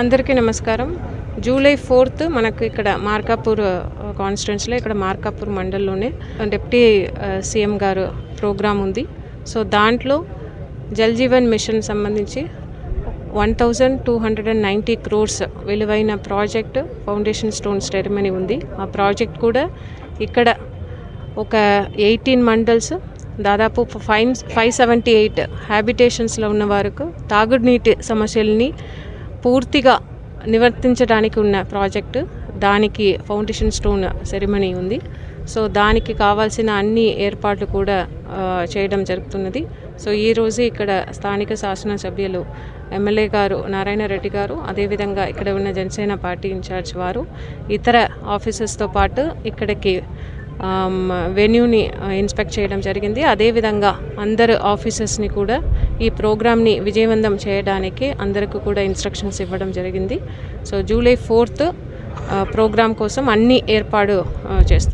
అందరికీ నమస్కారం. July fourth మనకు ఇక్కడ మార్కాపూర్ కాన్స్టిట్యున్సీలో ఇక్కడ మార్కాపూర్ మండల్లోనే డిప్యూటీ సీఎం గారు ప్రోగ్రాం ఉంది. సో దాంట్లో జల్ జీవన్ మిషన్ సంబంధించి one thousand two hundred and ninety crores విలువైన ప్రాజెక్ట్ ఫౌండేషన్ స్టోన్ సెరమనీ ఉంది. ఆ ప్రాజెక్ట్ కూడా ఇక్కడ ఒక ఎయిటీన్ మండల్స్ దాదాపు ఫైవ్ ఫైవ్ సెవెంటీ ఎయిట్ హ్యాబిటేషన్స్లో ఉన్న వారికి తాగునీటి సమస్యల్ని పూర్తిగా నివర్తించడానికి ఉన్న ప్రాజెక్టు దానికి ఫౌండేషన్ స్టోన్ సెరిమనీ ఉంది. సో దానికి కావాల్సిన అన్ని ఏర్పాట్లు కూడా చేయడం జరుగుతున్నది. సో ఈరోజు ఇక్కడ స్థానిక శాసనసభ్యులు ఎమ్మెల్యే గారు నారాయణ రెడ్డి గారు అదేవిధంగా ఇక్కడ ఉన్న జనసేన పార్టీ ఇన్ఛార్జ్ వారు ఇతర ఆఫీసర్స్తో పాటు ఇక్కడికి వెన్యూని ఇన్స్పెక్ట్ చేయడం జరిగింది. అదేవిధంగా అందరు ఆఫీసర్స్ని కూడా ఈ ప్రోగ్రామ్ని విజయవంతం చేయడానికి అందరికీ కూడా ఇన్స్ట్రక్షన్స్ ఇవ్వడం జరిగింది. సో జూలై ఫోర్త్ ప్రోగ్రామ్ కోసం అన్ని ఏర్పాటు చేస్తాం.